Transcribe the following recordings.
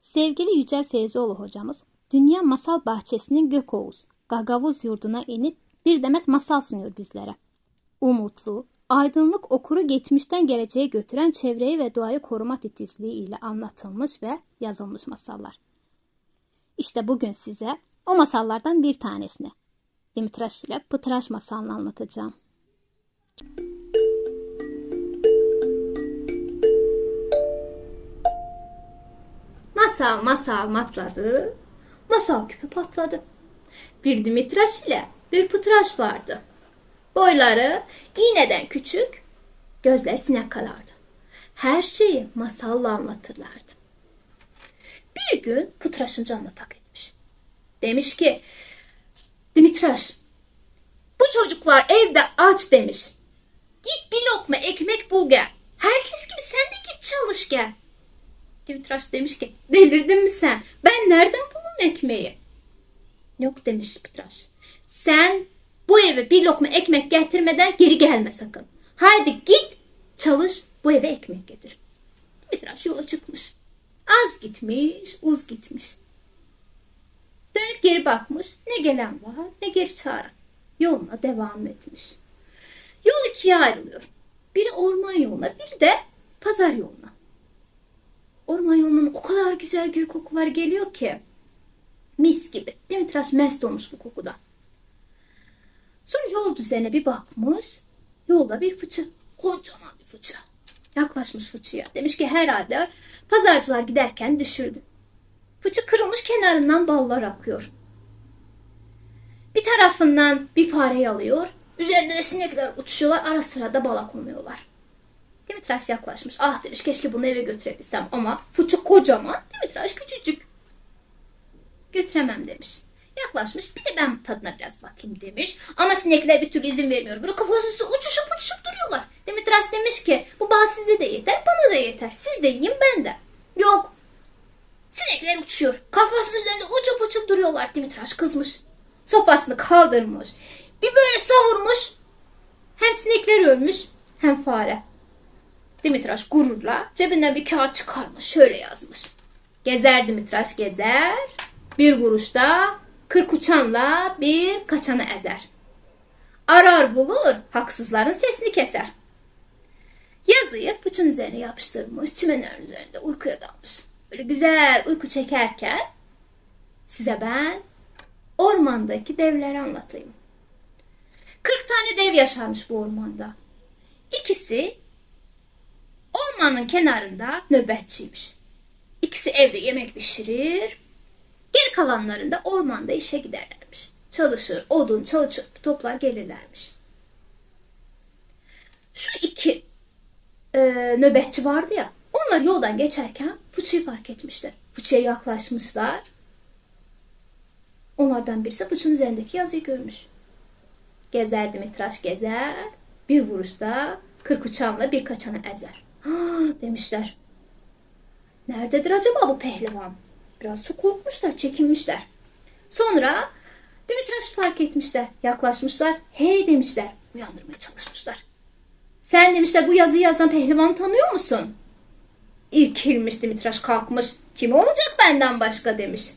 Sevgili Yücel Feyzoğlu hocamız Dünya Masal Bahçesi'nin Gökoğuz, Gagavuz yurduna inip bir demet masal sunuyor bizlere. Umutlu, aydınlık okuru geçmişten geleceğe götüren çevreyi ve doğayı koruma titizliği ile anlatılmış ve yazılmış masallar. İşte bugün size o masallardan bir tanesini Dimitraş ile Pıtraş masalını anlatacağım. Masal masal matladı. Masal küpü patladı. Bir Dimitraş ile bir Pıtraş vardı. Boyları iğneden küçük, gözler sinek kadardı. Her şeyi masalla anlatırlardı. Bir gün Pıtraş'ın canına tak etmiş. Demiş ki, Dimitraş, bu çocuklar evde aç demiş. Git bir lokma ekmek bul gel. Herkes gibi sen de git çalış gel. Dimitraş demiş ki delirdin mi sen? Ben nereden bulayım ekmeği? Yok demiş Dimitraş. Sen bu eve bir lokma ekmek getirmeden geri gelme sakın. Haydi git çalış bu eve ekmek getir. Dimitraş yola çıkmış. Az gitmiş, uz gitmiş. Dönüp geri bakmış. Ne gelen var ne geri çağıran. Yoluna devam etmiş. Yol ikiye ayrılıyor. Biri orman yoluna, biri de pazar yoluna. Orman yolundan o kadar güzel gül kokular geliyor ki. Mis gibi. Dimitraş mest olmuş bu kokudan. Sonra yol düzene bir bakmış. Yolda bir fıçı. Kocaman bir fıçı. Yaklaşmış fıçıya. Demiş ki herhalde pazarcılar giderken düşürdü. Fıçı kırılmış kenarından ballar akıyor. Bir tarafından bir fareyi alıyor. Üzerinde de sinekler uçuşuyorlar. Ara sıra da bala konuyorlar. Dimitraş yaklaşmış. Ah demiş keşke bunu eve götürebilsem ama fıçı kocaman. Dimitraş küçücük. Götüremem demiş. Yaklaşmış bir de ben tadına biraz bakayım demiş. Ama sinekler bir türlü izin vermiyor. Böyle kafası uçuşup uçuşup duruyorlar. Dimitraş demiş ki bu bağ size de yeter bana da yeter. Siz de yiyin ben de. Yok. Sinekler uçuyor. Kafasının üzerinde uçup uçup duruyorlar. Dimitraş kızmış. Sopasını kaldırmış. Bir böyle savurmuş. Hem sinekler ölmüş hem fare. Dimitraş gururla cebinden bir kağıt çıkarmış. Şöyle yazmış. Gezer Dimitraş gezer. Bir vuruşta kırk uçanla bir kaçanı ezer. Arar bulur haksızların sesini keser. Yazıyı fıçın üzerine yapıştırmış. Çimenlerin üzerinde uykuya dalmış. Böyle güzel uyku çekerken size ben ormandaki devleri anlatayım. 40 tane dev yaşarmış bu ormanda. İkisi ormanın kenarında nöbetçiymiş. İkisi evde yemek pişirir. Geri kalanlarında ormanda işe giderlermiş. Çalışır, odun, çalışır, toplar gelirlermiş. Şu iki e, nöbetçi vardı ya, onlar yoldan geçerken fıçıyı fark etmişler. Fıçıya yaklaşmışlar. Onlardan birisi fıçının üzerindeki yazıyı görmüş. Gezer Dimitraş gezer, bir vuruşta kırk uçağımla bir kaçanı ezer. Demişler. Nerededir acaba bu pehlivan? Biraz çok korkmuşlar, çekinmişler. Sonra Dimitraş fark etmişler, yaklaşmışlar. Hey demişler, uyandırmaya çalışmışlar. Sen demişler bu yazıyı yazan pehlivanı tanıyor musun? İrkilmiş Dimitraş kalkmış. Kim olacak benden başka demiş.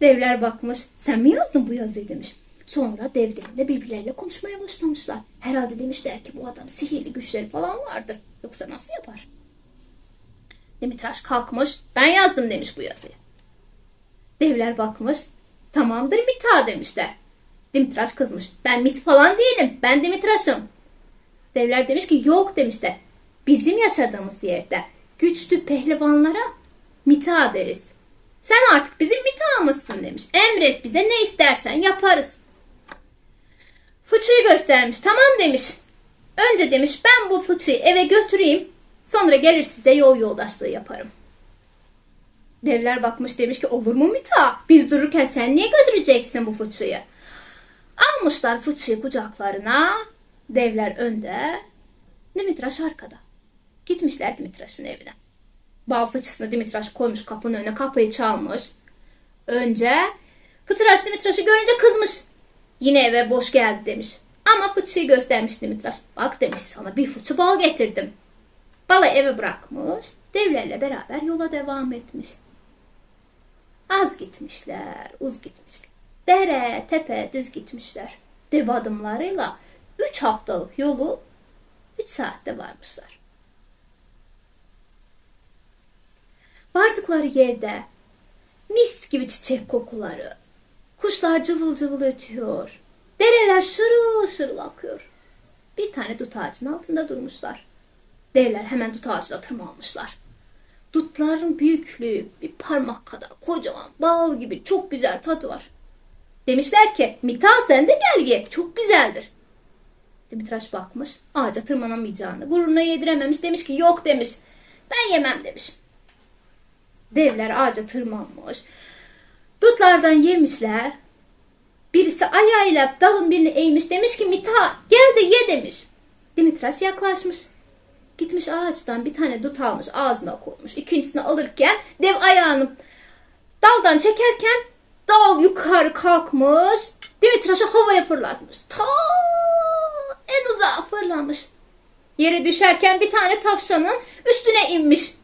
Devler bakmış. Sen mi yazdın bu yazıyı demiş. Sonra devleriyle birbirleriyle konuşmaya başlamışlar. Herhalde demişler ki bu adam sihirli güçleri falan vardır. Yoksa nasıl yapar? Dimitraş kalkmış. Ben yazdım demiş bu yazıyı. Devler bakmış. Tamamdır Mita demişler. Dimitraş kızmış. Ben Mit falan değilim. Ben Dimitraş'ım. Devler demiş ki yok demişler. Bizim yaşadığımız yerde güçlü pehlivanlara Mita deriz. Sen artık bizim mitağımızsın demiş. Emret bize ne istersen yaparız. Fıçıyı göstermiş. Tamam demiş. Önce demiş ben bu fıçıyı eve götüreyim. Sonra gelir size yol yoldaşlığı yaparım. Devler bakmış demiş ki olur mu Mita? Biz dururken sen niye götüreceksin bu fıçıyı? Almışlar fıçıyı kucaklarına. Devler önde. Dimitraş arkada. Gitmişler Dimitraş'ın evine. Bal fıçısını Dimitraş koymuş kapının önüne kapıyı çalmış. Önce Fıtıraş Dimitraş'ı görünce kızmış. Yine eve boş geldi demiş. Ama fıçıyı göstermiş Dimitraş. Bak demiş sana bir fıçı bal getirdim. Balı eve bırakmış. devlerle beraber yola devam etmiş. Az gitmişler, uz gitmişler. Dere, tepe, düz gitmişler. Dev adımlarıyla üç haftalık yolu üç saatte varmışlar. Vardıkları yerde mis gibi çiçek kokuları, kuşlar cıvıl cıvıl ötüyor, dereler şırıl şırıl akıyor. Bir tane dut ağacının altında durmuşlar. Devler hemen dut ağacına tırmanmışlar. Dutların büyüklüğü bir parmak kadar kocaman bal gibi çok güzel tadı var. Demişler ki Mita sen de gel ye çok güzeldir. Dimitraş bakmış ağaca tırmanamayacağını gururuna yedirememiş demiş ki yok demiş ben yemem demiş. Devler ağaca tırmanmış. Dutlardan yemişler. Birisi ayağıyla dalın birini eğmiş demiş ki Mita gel de ye demiş. Dimitraş yaklaşmış. Gitmiş ağaçtan bir tane dut almış ağzına koymuş. İkincisini alırken dev ayağını daldan çekerken dal yukarı kalkmış. Dimitraş'ı havaya fırlatmış. Ta en uzağa fırlamış. Yere düşerken bir tane tavşanın üstüne inmiş.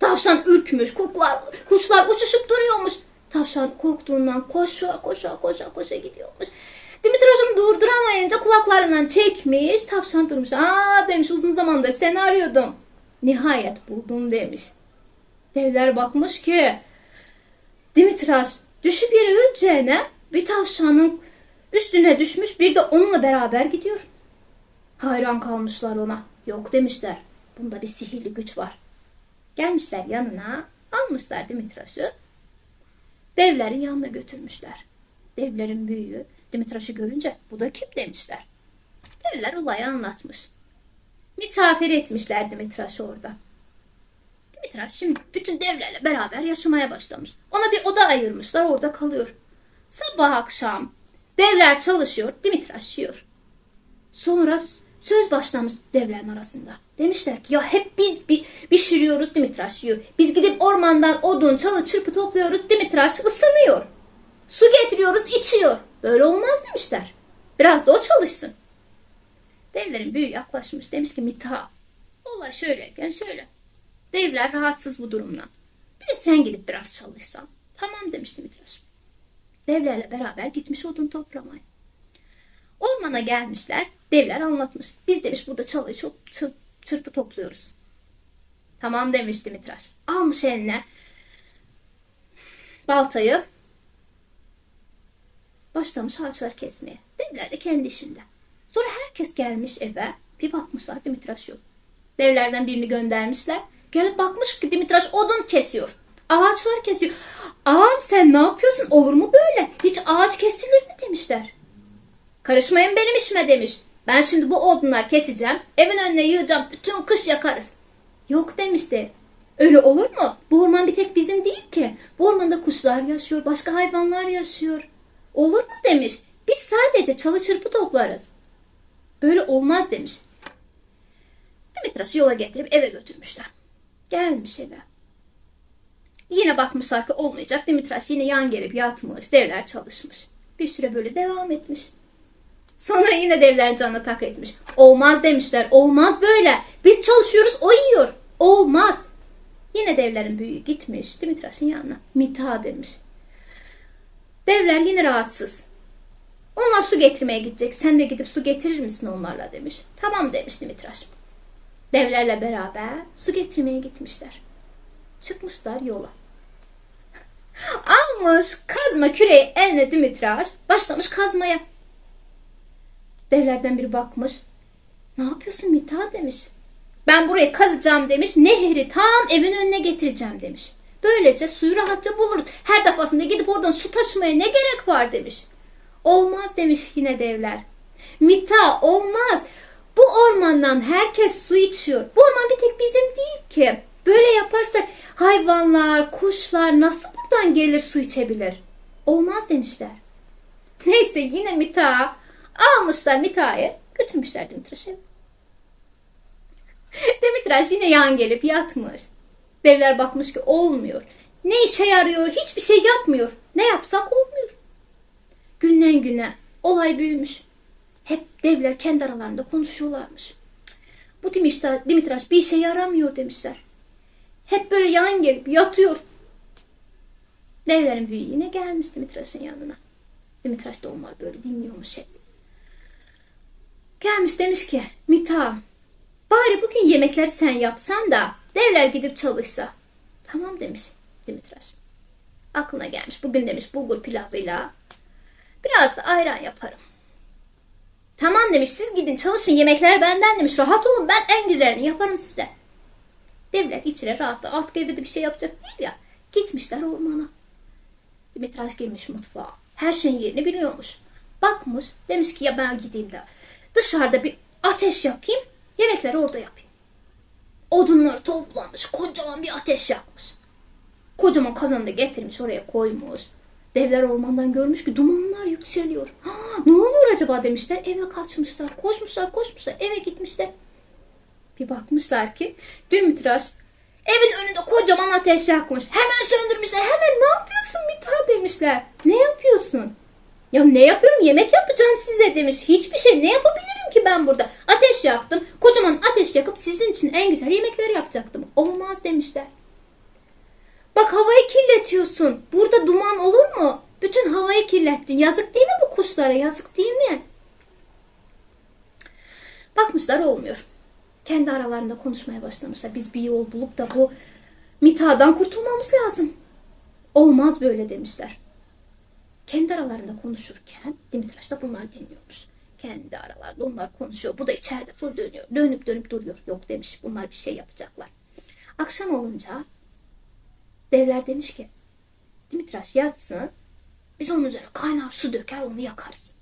Tavşan ürkmüş, kuşlar, kuşlar uçuşup duruyormuş. Tavşan korktuğundan koşa koşa koşa koşa gidiyormuş. Dimitros'un durduramayınca kulaklarından çekmiş. Tavşan durmuş. Aa demiş uzun zamandır seni arıyordum. Nihayet buldum demiş. Devler bakmış ki Dimitras düşüp yere öleceğine bir tavşanın üstüne düşmüş bir de onunla beraber gidiyor. Hayran kalmışlar ona. Yok demişler. Bunda bir sihirli güç var. Gelmişler yanına, almışlar Dimitras'ı. Devlerin yanına götürmüşler. Devlerin büyüğü Dimitras'ı görünce bu da kim demişler. Devler olayı anlatmış. Misafir etmişler Dimitras'ı orada. Dimitras şimdi bütün devlerle beraber yaşamaya başlamış. Ona bir oda ayırmışlar orada kalıyor. Sabah akşam devler çalışıyor Dimitras yiyor. Sonra söz başlamış devlerin arasında. Demişler ki ya hep biz bir pişiriyoruz Dimitraş yiyor. Biz gidip ormandan odun, çalı, çırpı topluyoruz Dimitraş ısınıyor. Su getiriyoruz içiyor. Böyle olmaz demişler. Biraz da o çalışsın. Devlerin büyüğü yaklaşmış. Demiş ki Mita olay şöyleyken şöyle. Devler rahatsız bu durumdan. Bir de sen gidip biraz çalışsan. Tamam demiş Dimitraş. Devlerle beraber gitmiş odun toplamaya. Ormana gelmişler. Devler anlatmış. Biz demiş burada çalıyı çok çır, çırpı topluyoruz. Tamam demiş Dimitraş. Almış eline baltayı. Başlamış ağaçlar kesmeye. Devler de kendi işinde. Sonra herkes gelmiş eve. Bir bakmışlar Dimitraş yok. Devlerden birini göndermişler. Gelip bakmış ki Dimitraş odun kesiyor. Ağaçlar kesiyor. Ağam sen ne yapıyorsun? Olur mu böyle? Hiç ağaç kesilir mi demişler. Karışmayın benim işime demiş. Ben şimdi bu odunlar keseceğim. Evin önüne yığacağım. Bütün kış yakarız. Yok demişti. Öyle olur mu? Bu orman bir tek bizim değil ki. Bu ormanda kuşlar yaşıyor. Başka hayvanlar yaşıyor. Olur mu demiş. Biz sadece çalı çırpı toplarız. Böyle olmaz demiş. Dimitras'ı yola getirip eve götürmüşler. Gelmiş eve. Yine bakmışlar ki olmayacak. Dimitras yine yan gelip yatmış. Devler çalışmış. Bir süre böyle devam etmiş. Sonra yine devler canına tak etmiş. Olmaz demişler. Olmaz böyle. Biz çalışıyoruz o yiyor. Olmaz. Yine devlerin büyüğü gitmiş Dimitras'ın yanına. Mita demiş. Devler yine rahatsız. Onlar su getirmeye gidecek. Sen de gidip su getirir misin onlarla demiş. Tamam demiş Dimitras. Devlerle beraber su getirmeye gitmişler. Çıkmışlar yola. Almış kazma küreği eline Dimitras başlamış kazmaya. Devlerden biri bakmış. Ne yapıyorsun Mita demiş. Ben burayı kazacağım demiş. Nehri tam evin önüne getireceğim demiş. Böylece suyu rahatça buluruz. Her defasında gidip oradan su taşımaya ne gerek var demiş. Olmaz demiş yine devler. Mita olmaz. Bu ormandan herkes su içiyor. Bu orman bir tek bizim değil ki. Böyle yaparsak hayvanlar, kuşlar nasıl buradan gelir su içebilir? Olmaz demişler. Neyse yine Mita almışlar Mita'yı götürmüşler Dimitraş'a. Dimitraş yine yan gelip yatmış. Devler bakmış ki olmuyor. Ne işe yarıyor? Hiçbir şey yapmıyor. Ne yapsak olmuyor. Günden güne olay büyümüş. Hep devler kendi aralarında konuşuyorlarmış. Bu Dimitraş bir işe yaramıyor demişler. Hep böyle yan gelip yatıyor. Devlerin büyüğü yine gelmiş Dimitraş'ın yanına. Dimitraş da onlar böyle dinliyormuş hep. Gelmiş demiş ki Mita bari bugün yemekleri sen yapsan da devler gidip çalışsa. Tamam demiş Dimitraş. Aklına gelmiş bugün demiş bulgur pilavıyla biraz da ayran yaparım. Tamam demiş siz gidin çalışın yemekler benden demiş rahat olun ben en güzelini yaparım size. Devlet içine rahatla artık evde de bir şey yapacak değil ya. Gitmişler ormana. Dimitraş girmiş mutfağa. Her şeyin yerini biliyormuş. Bakmış demiş ki ya ben gideyim de dışarıda bir ateş yakayım yemekleri orada yapayım. Odunlar toplamış kocaman bir ateş yakmış. Kocaman kazanı da getirmiş oraya koymuş. Devler ormandan görmüş ki dumanlar yükseliyor. Ha, ne oluyor acaba demişler. Eve kaçmışlar. Koşmuşlar koşmuşlar. Eve gitmişler. Bir bakmışlar ki Dümütraş evin önünde kocaman ateş yakmış. Hemen söndürmüşler. Hemen ne yapıyorsun Mitra demişler. Ne yapıyorsun? Ya ne yapıyorum? Yemek yapacağım size demiş. Hiçbir şey ne yapabilirim ki ben burada? Ateş yaktım. Kocaman ateş yakıp sizin için en güzel yemekleri yapacaktım. Olmaz demişler. Bak havayı kirletiyorsun. Burada duman olur mu? Bütün havayı kirlettin. Yazık değil mi bu kuşlara? Yazık değil mi? Bakmışlar olmuyor. Kendi aralarında konuşmaya başlamışlar. Biz bir yol bulup da bu mitadan kurtulmamız lazım. Olmaz böyle demişler. Kendi aralarında konuşurken Dimitraş da bunlar dinliyormuş. Kendi aralarında onlar konuşuyor. Bu da içeride full dönüyor. Dönüp dönüp duruyor. Yok demiş bunlar bir şey yapacaklar. Akşam olunca devler demiş ki Dimitraş yatsın. Biz onun üzerine kaynar su döker onu yakarız.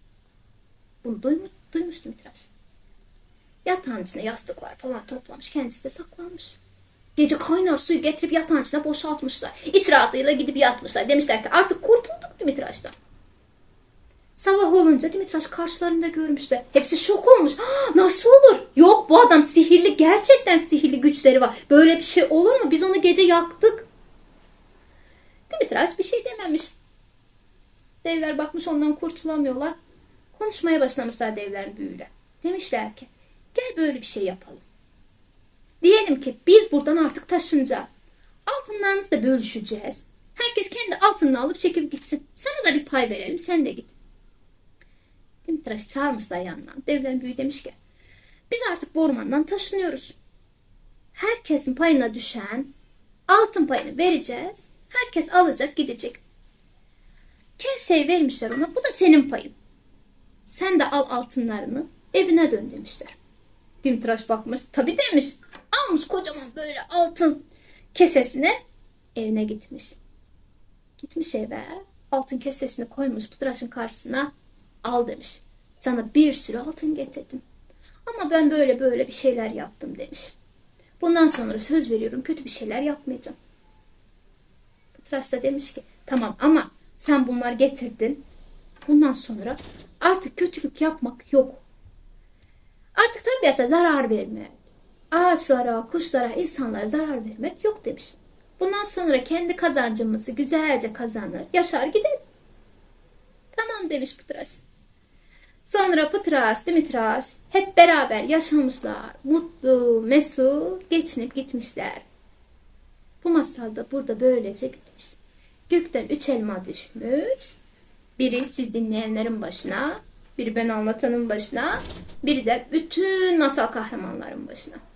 Bunu duymuş, duymuş Dimitraş. Yatağın içine yastıklar falan toplamış. Kendisi de saklanmış. Gece kaynar suyu getirip yatağın içine boşaltmışlar. İç rahatlığıyla gidip yatmışlar. Demişler ki artık kurtulduk Dimitraş'tan. Sabah olunca Dimitraş karşılarında görmüşler. Hepsi şok olmuş. "Ah, Nasıl olur? Yok bu adam sihirli. Gerçekten sihirli güçleri var. Böyle bir şey olur mu? Biz onu gece yaktık. Dimitraş bir şey dememiş. Devler bakmış ondan kurtulamıyorlar. Konuşmaya başlamışlar devlerin büyüyle. Demişler ki gel böyle bir şey yapalım. Diyelim ki biz buradan artık taşınacağız. Altınlarımızı da bölüşeceğiz. Herkes kendi altınını alıp çekip gitsin. Sana da bir pay verelim sen de git. Dimitraş çağırmışlar yanından. Devlerin büyüğü demiş ki biz artık bu ormandan taşınıyoruz. Herkesin payına düşen altın payını vereceğiz. Herkes alacak gidecek. Keseyi vermişler ona. Bu da senin payın. Sen de al altınlarını evine dön demişler. Dimitraş bakmış. Tabii demiş. Almış kocaman böyle altın kesesine evine gitmiş. Gitmiş eve altın kesesini koymuş Putraş'ın karşısına al demiş. Sana bir sürü altın getirdim. Ama ben böyle böyle bir şeyler yaptım demiş. Bundan sonra söz veriyorum kötü bir şeyler yapmayacağım. Putraş da demiş ki tamam ama sen bunlar getirdin. Bundan sonra artık kötülük yapmak yok. Artık tabiata zarar verme. Ağaçlara, kuşlara, insanlara zarar vermek yok demiş. Bundan sonra kendi kazancımızı güzelce kazanır, yaşar gider. Tamam demiş Pıtıraş. Sonra Pıtıraş, Dimitraş hep beraber yaşamışlar. Mutlu, mesut geçinip gitmişler. Bu masal da burada böylece bitmiş. Gökten üç elma düşmüş. Biri siz dinleyenlerin başına, biri ben anlatanın başına, biri de bütün masal kahramanların başına.